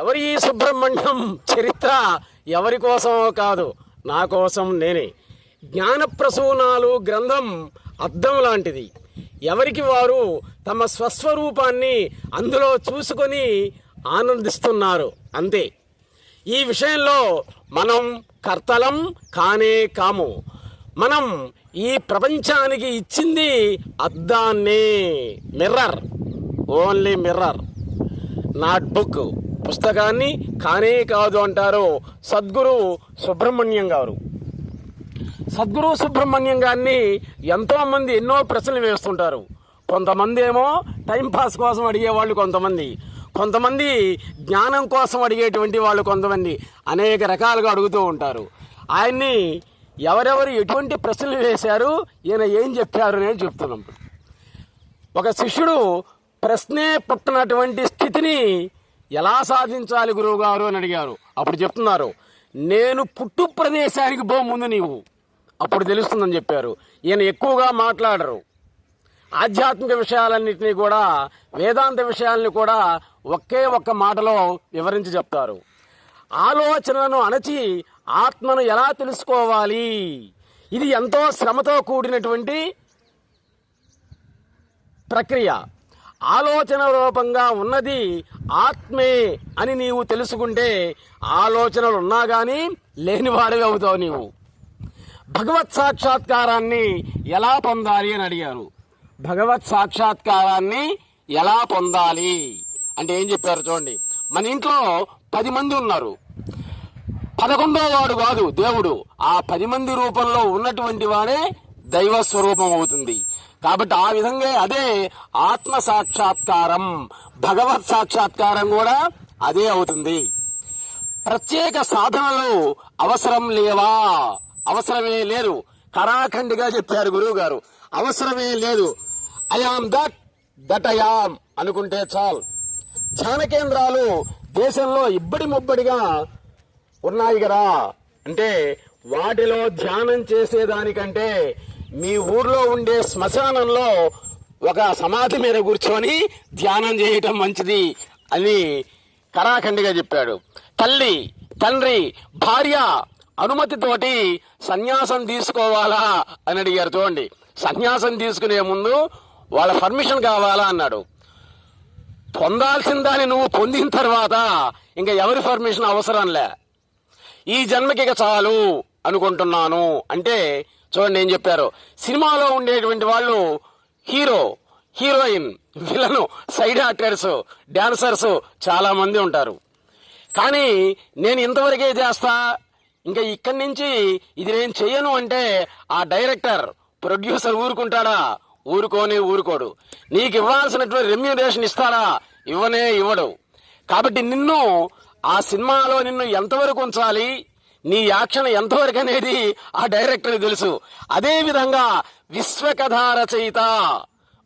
ఎవరి ఈ సుబ్రహ్మణ్యం చరిత్ర ఎవరి కోసమో కాదు నా కోసం నేనే. జ్ఞానప్రసూనాలు గ్రంథం అద్దం లాంటిది. ఎవరికి వారు తమ స్వస్వరూపాన్ని అందులో చూసుకొని ఆనందిస్తున్నారు అంతే. ఈ విషయంలో మనం కర్తలం కానే కాము. మనం ఈ ప్రపంచానికి ఇచ్చింది అద్దాన్నే mirror only mirror not book పుస్తకాన్ని కానే కాదు అంటారు సద్గురు సుబ్రహ్మణ్యం గారు. సద్గురు సుబ్రహ్మణ్యం గారిని ఎంతోమంది ఎన్నో ప్రశ్నలు వేస్తుంటారు. కొంతమంది ఏమో టైంపాస్ కోసం అడిగేవాళ్ళు కొంతమంది. కొంతమంది జ్ఞానం కోసం అడిగేటువంటి వాళ్ళు కొంతమంది. అనేక రకాలుగా అడుగుతూ ఉంటారు. ఆయన్ని ఎవరెవరు ఎటువంటి ప్రశ్నలు వేశారు ఈయన ఏం చెప్పారు అనేది చెప్తున్నాం. ఒక శిష్యుడు ప్రశ్నే పుట్టినటువంటి స్థితిని ఎలా సాధించాలి గురువుగారు అని అడిగారు. అప్పుడు చెప్తున్నారు నేను పుట్టు ప్రదేశానికి పో ముందు నీవు. అప్పుడు తెలుస్తుందని చెప్పారు. ఈయన ఎక్కువగా మాట్లాడరు. ఆధ్యాత్మిక విషయాలన్నింటినీ కూడా వేదాంత విషయాల్ని కూడా ఒకే ఒక్క మాటలో వివరించి చెప్తారు. ఆలోచనలను అణచి ఆత్మను ఎలా తెలుసుకోవాలి? ఇది ఎంతో శ్రమతో కూడినటువంటి ప్రక్రియ. ఆలోచన రూపంగా ఉన్నది ఆత్మే అని నీవు తెలుసుకుంటే ఆలోచనలు ఉన్నా కానీ లేనివాడివి అవుతావు నీవు. భగవత్ సాక్షాత్కారాన్ని ఎలా పొందాలి అని అడిగారు. భగవత్ సాక్షాత్కారాన్ని ఎలా పొందాలి? అంటే ఏం చెప్పారు చూడండి. మన ఇంట్లో పది మంది ఉన్నారు. పదకొండో వాడు కాదు దేవుడు. ఆ పది మంది రూపంలో ఉన్నటువంటి వాడే దైవ స్వరూపం అవుతుంది. కాబట్టి ఆ విధంగా అదే ఆత్మ సాక్షాత్కారం భగవత్ సాక్షాత్కారం కూడా అదే అవుతుంది. ప్రత్యేక సాధనలు అవసరం లేవా? అవసరమే లేదు. కరాఖండిగా చెప్పారు గురువు గారు అవసరమే లేదు. ఐఆమ్ దట్ దట్ ఐఆమ్ అనుకుంటే చాలు. ధ్యాన కేంద్రాలు దేశంలో ఇబ్బడి ముబ్బడిగా ఉన్నాయి కదా. అంటే వాటిలో ధ్యానం చేసేదానికంటే మీ ఊర్లో ఉండే శ్మశానంలో ఒక సమాధి మీద కూర్చొని ధ్యానం చేయటం మంచిది అని కరాఖండిగా చెప్పాడు. తల్లి తండ్రి భార్య అనుమతితోటి సన్యాసం తీసుకోవాలా అని అడిగారు చూడండి. సన్యాసం తీసుకునే ముందు వాళ్ళ పర్మిషన్ కావాలా అన్నాడు. పొందాల్సిందాన్ని నువ్వు పొందిన తర్వాత ఇంకా ఎవరి పర్మిషన్ అవసరంలే ఈ జన్మకి ఇక చాలు అనుకుంటున్నాను అంటే చూడండి ఏం చెప్పారు? సినిమాలో ఉండేటువంటి వాళ్ళు hero heroine villain side actors dancers చాలామంది ఉంటారు. కానీ నేను ఇంతవరకే చేస్తా. ఇంకా ఇక్కడి నుంచి ఇది నేను చెయ్యను అంటే ఆ డైరెక్టర్ ప్రొడ్యూసర్ ఊరుకుంటాడా? ఊరుకోని ఊరుకోడు. నీకు ఇవ్వాల్సినటువంటి రెమ్యూనరేషన్ ఇస్తాడా? ఇవ్వనే ఇవ్వడు. కాబట్టి నిన్ను ఆ సినిమాలో నిన్ను ఎంతవరకు ఉంచాలి? నీ యాక్షన్ ఎంతవరకు అనేది ఆ డైరెక్టర్ తెలుసు. అదే విధంగా విశ్వకథ రచయిత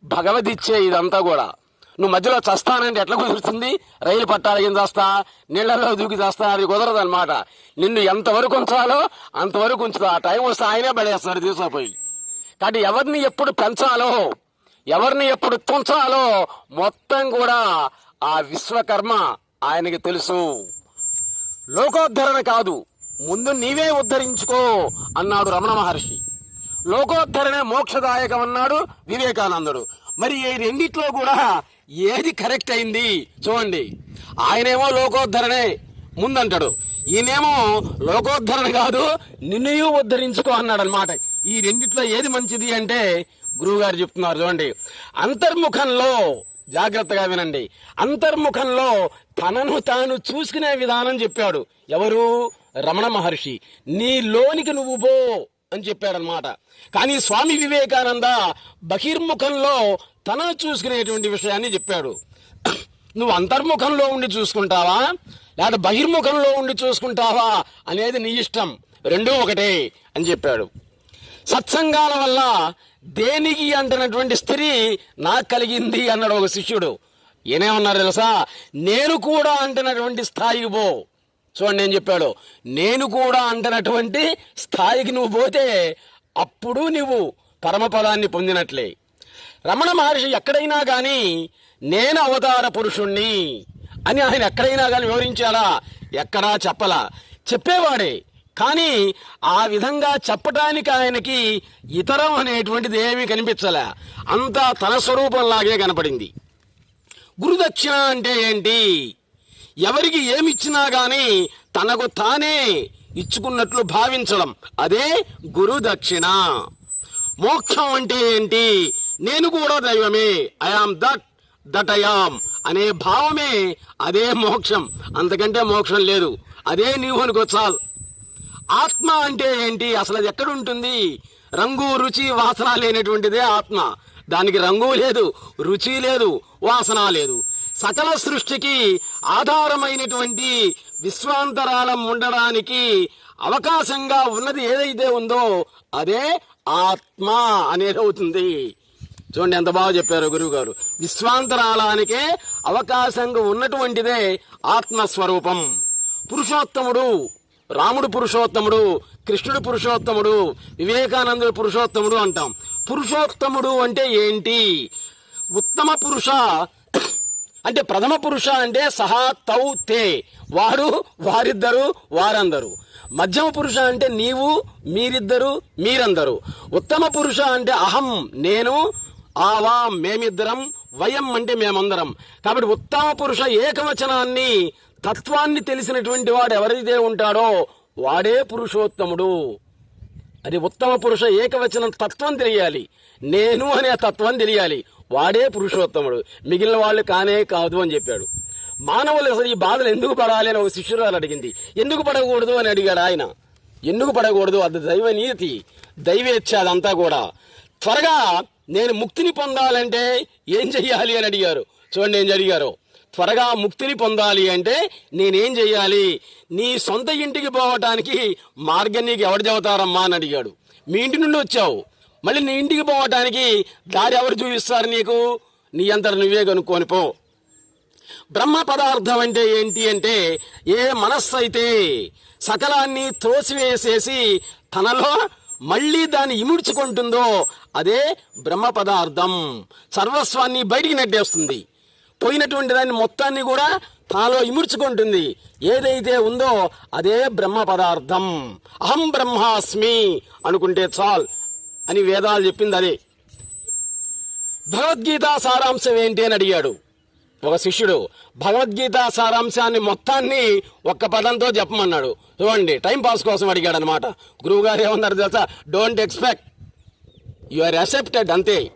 భగవదిచ్చే ఇదంతా కూడా. నువ్వు మధ్యలో చస్తానంటే ఎట్లా కుదురుతుంది? రైలు పట్టాలి ఏం చేస్తా నీళ్ళలో దూకి చేస్తా అది కుదరదు అనమాట నిన్ను ఎంతవరకు ఉంచాలో అంతవరకు ఉంచుతా. ఆ టైం వస్తే ఆయనే పడేస్తాడు తీసుకుపోయి కాబట్టి ఎవరిని ఎప్పుడు పెంచాలో ఎవరిని ఎప్పుడు తుంచాలో మొత్తం కూడా ఆ విశ్వకర్మ ఆయనకి తెలుసు. లోకోద్ధరణ కాదు. ముందు నీవే ఉద్ధరించుకో అన్నాడు రమణ మహర్షి. లోకోద్ధరణే మోక్షదాయకం అన్నాడు వివేకానందుడు. మరి ఈ రెండిట్లో కూడా ఏది కరెక్ట్ అయింది చూడండి. ఆయనేమో లోకోద్ధరణే ముందంటాడు. ఈయనేమో లోకోద్ధరణ కాదు నిన్నయూ ఉద్ధరించుకో అన్నాడు అనమాట ఈ రెండిట్లో ఏది మంచిది అంటే గురువు గారు చెప్తున్నారు చూడండి. అంతర్ముఖంలో జాగ్రత్తగా వినండి. అంతర్ముఖంలో తనను తాను చూసుకునే విధానం చెప్పాడు. ఎవరు? రమణ మహర్షి నీ లోనికి నువ్వు పో అని చెప్పాడనమాట కానీ స్వామి వివేకానంద బహిర్ముఖంలో తనను చూసుకునేటువంటి విషయాన్ని చెప్పాడు. నువ్వు అంతర్ముఖంలో ఉండి చూసుకుంటావా? లేదా బహిర్ముఖంలో ఉండి చూసుకుంటావా అనేది నీ ఇష్టం. రెండూ ఒకటే అని చెప్పాడు. సత్సంగాల వల్ల దేనికి అంటున్నటువంటి స్త్రీ నాకు కలిగింది అన్నాడు ఒక శిష్యుడు. ఏనేమన్నారు తెలుసా? నేను కూడా అంటున్నటువంటి స్థాయికి పో. చూడండి నేను చెప్పాడు. నేను కూడా అంటున్నటువంటి స్థాయికి నువ్వు పోతే అప్పుడు నువ్వు పరమపదాన్ని పొందినట్లే. రమణ మహర్షి ఎక్కడైనా కానీ నేను అవతార పురుషుణ్ణి అని ఆయన ఎక్కడైనా కానీ వివరించాడా? ఎక్కడా చెప్పలా. చెప్పేవాడే. కానీ ఆ విధంగా చెప్పటానికి ఆయనకి ఇతరం అనేటువంటిది ఏమీ కనిపించలే. అంతా తన స్వరూపంలాగే కనపడింది. గురుదక్షిణ అంటే ఏంటి? ఎవరికి ఏమిచ్చినా కానీ తనకు తానే ఇచ్చుకున్నట్లు భావించడం. అదే గురు దక్షిణ మోక్షం అంటే ఏంటి? నేను కూడా దైవమే. ఐఆమ్ దట్ దట్ ఐఆమ్ అనే భావమే అదే మోక్షం. అంతకంటే మోక్షం లేదు. అదే నీవు అనుకో ఆత్మ అంటే ఏంటి? అసలు అది ఎక్కడుంటుంది? రంగు రుచి వాసన లేనటువంటిదే ఆత్మ. దానికి రంగు లేదు రుచి లేదు వాసన లేదు. సకల సృష్టికి ఆధారమైనటువంటి విశ్వాంతరాలం ఉండడానికి అవకాశంగా ఉన్నది ఏదైతే ఉందో అదే ఆత్మ అనేది అవుతుంది. చూడండి ఎంత బాగా చెప్పారు గురువు గారు విశ్వాంతరాళానికే అవకాశంగా ఉన్నటువంటిదే ఆత్మస్వరూపం. పురుషోత్తముడు రాముడు పురుషోత్తముడు కృష్ణుడు పురుషోత్తముడు వివేకానందుడు పురుషోత్తముడు అంటాం. పురుషోత్తముడు అంటే ఏంటి? ఉత్తమ పురుష అంటే ప్రథమ పురుష అంటే సహా తౌ తే. వారు వారిద్దరు వారందరు. మధ్యమ పురుష అంటే నీవు మీరిద్దరు మీరందరు. ఉత్తమ పురుష అంటే అహం నేను ఆవా మేమిద్దరం వయం అంటే మేమందరం. కాబట్టి ఉత్తమ పురుష ఏకవచనాన్ని తత్వాన్ని తెలిసినటువంటి వాడు ఎవరైతే ఉంటాడో వాడే పురుషోత్తముడు. అది ఉత్తమ పురుష ఏకవచనం తత్వం తెలియాలి. నేను అనే తత్వం తెలియాలి. వాడే పురుషోత్తముడు. మిగిలిన వాళ్ళు కానే కాదు అని చెప్పాడు. మానవులు అసలు ఈ బాధలు ఎందుకు పడాలి అని ఒక శిష్యురాలు అడిగింది. ఎందుకు పడకూడదు అని అడిగాడు ఆయన. ఎందుకు పడకూడదు? అది దైవ నీతి. దైవేచ్ఛ అదంతా కూడా. త్వరగా నేను ముక్తిని పొందాలంటే ఏం చెయ్యాలి అని అడిగారు. చూడండి ఏం జరిగారు త్వరగా ముక్తిని పొందాలి అంటే నేనేం చెయ్యాలి? నీ సొంత ఇంటికి పోవటానికి మార్గం నీకు ఎవరు చెబుతారమ్మా అని అడిగాడు. మీ ఇంటి నుండి వచ్చావు. మళ్ళీ నీ ఇంటికి పోవటానికి దారి ఎవరు చూపిస్తారు నీకు? నీ అంతట నువ్వే కనుక్కొని పో. బ్రహ్మ పదార్థం అంటే ఏంటి అంటే ఏ మనస్సు అయితే సకలాన్ని త్రోసివేసేసి తనలో మళ్ళీ దాన్ని ఇముడ్చుకుంటుందో అదే బ్రహ్మ పదార్థం. సర్వస్వాన్ని బయటికి నెట్టేస్తుంది. పోయినటువంటి దాన్ని మొత్తాన్ని కూడా తాలో ఇముడ్చుకుంటుంది. ఏదైతే ఉందో అదే బ్రహ్మ పదార్థం. అహం బ్రహ్మాస్మి అనుకుంటే చాల్. అని వేదాలు చెప్పింది అదే భగవద్గీత సారాంశం ఏంటి అని అడిగాడు. ఒక శిష్యుడు భగవద్గీత సారాంశాన్ని మొత్తాన్ని ఒక్క పదంతో చెప్పమన్నాడు. చూడండి టైం పాస్ కోసం అడిగాడు అనమాట గురువుగారు ఏమన్నారు తెలుసా? Don't expect you are accepted అంతే.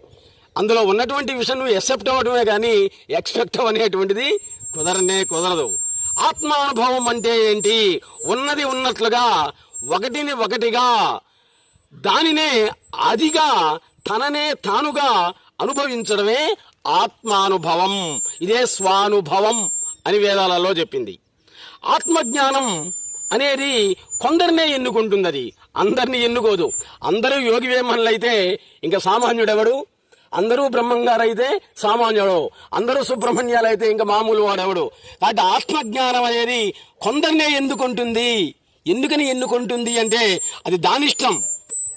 అందులో ఉన్నటువంటి విషయం నువ్వు ఎక్సెప్ట్ అవ్వడమే కానీ ఎక్స్పెక్ట్ అనేటువంటిది కుదరనే కుదరదు. ఆత్మానుభవం అంటే ఏంటి? ఉన్నది ఉన్నట్లుగా ఒకటిని ఒకటిగా దానినే అదిగా తననే తానుగా అనుభవించడమే ఆత్మానుభవం. ఇదే స్వానుభవం అని వేదాలలో చెప్పింది. ఆత్మజ్ఞానం అనేది కొందరినే ఎన్నుకుంటుంది అది అందరినీ ఎన్నుకోదు. అందరూ యోగి వేమన్లైతే ఇంకా సామాన్యుడెవడు? అందరూ బ్రహ్మంగారైతే సామాన్యుడు. అందరూ సుబ్రహ్మణ్యాలైతే ఇంకా మామూలు వాడెవడు? కాబట్టి ఆత్మజ్ఞానం అనేది కొందరినే ఎన్నుకుంటుంది. ఎందుకని ఎన్నుకుంటుంది అంటే అది దానిష్టం.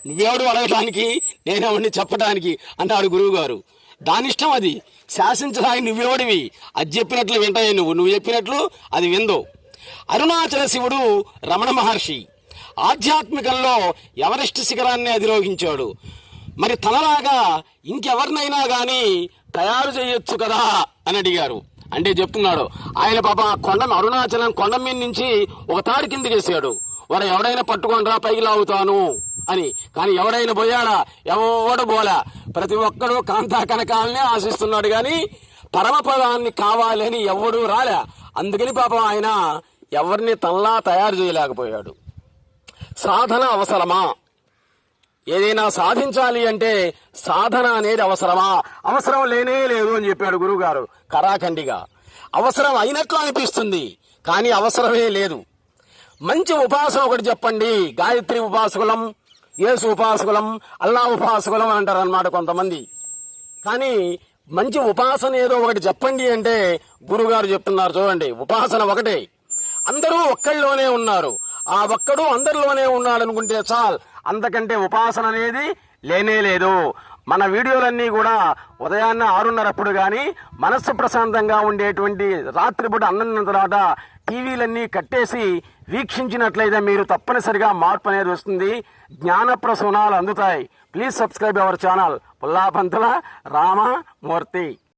నువ్వెవడు అడగటానికి? నేనెవడిని చెప్పటానికి? అంటాడు గురువు గారు దానిష్టం అది. శాసించడానికి నువ్వెవడివి? అది చెప్పినట్లు వింటాయి నువ్వు. నువ్వు చెప్పినట్లు అది విందు. అరుణాచల శివుడు రమణ మహర్షి. ఆధ్యాత్మికంలో ఎవరెస్ట్ శిఖరాన్ని అధిరోహించాడు. మరి తనలాగా ఇంకెవరినైనా కానీ తయారు చేయొచ్చు కదా అని అడిగారు. అంటే చెప్తున్నాడు. ఆయన పాప కొండ అరుణాచలం కొండ మీద నుంచి ఒక తాడి కిందకి వేసాడు వాడు ఎవడైనా పట్టుకొనిరా పైకి లాగుతాను. అని. కానీ ఎవడైనా పోయాడా? ఎవడు పోలా ప్రతి ఒక్కడు కాంతా కనకాలనే ఆశిస్తున్నాడు కానీ పరమపదాన్ని కావాలని ఎవడు రాలే. అందుకని పాపం ఆయన ఎవరిని తనలా తయారు చేయలేకపోయాడు. సాధన అవసరమా? ఏదైనా సాధించాలి అంటే సాధన అనేది అవసరమా? అవసరం లేనే లేదు అని చెప్పాడు గురువుగారు కరాఖండిగా. అవసరం అయినట్లు అనిపిస్తుంది కానీ అవసరమే లేదు. మంచి ఉపాసన ఒకటి చెప్పండి. గాయత్రి ఉపాసకులం యేసు ఉపాసకులం అల్లా ఉపాసకులం అంటారు అనమాట కొంతమంది. కానీ మంచి ఉపాసన ఏదో ఒకటి చెప్పండి అంటే గురుగారు చెప్తున్నారు చూడండి ఉపాసన ఒకటే. అందరూ ఒక్కళ్ళలోనే ఉన్నారు. ఆ ఒక్కడు అందరిలోనే ఉన్నాడు అనుకుంటే అంతకంటే ఉపాసన అనేది లేనే లేదు. మన వీడియోలన్నీ కూడా ఉదయాన్నే ఆరున్నరప్పుడు కానీ మనస్సు ప్రశాంతంగా ఉండేటువంటి రాత్రిపూట అన్నం తర్వాత టీవీలన్నీ కట్టేసి వీక్షించినట్లయితే మీరు తప్పనిసరిగా మార్పు అనేది వస్తుంది. జ్ఞాన ప్రసవనాలు అందుతాయి. Please subscribe our channel Pullapantula Ramamurthy.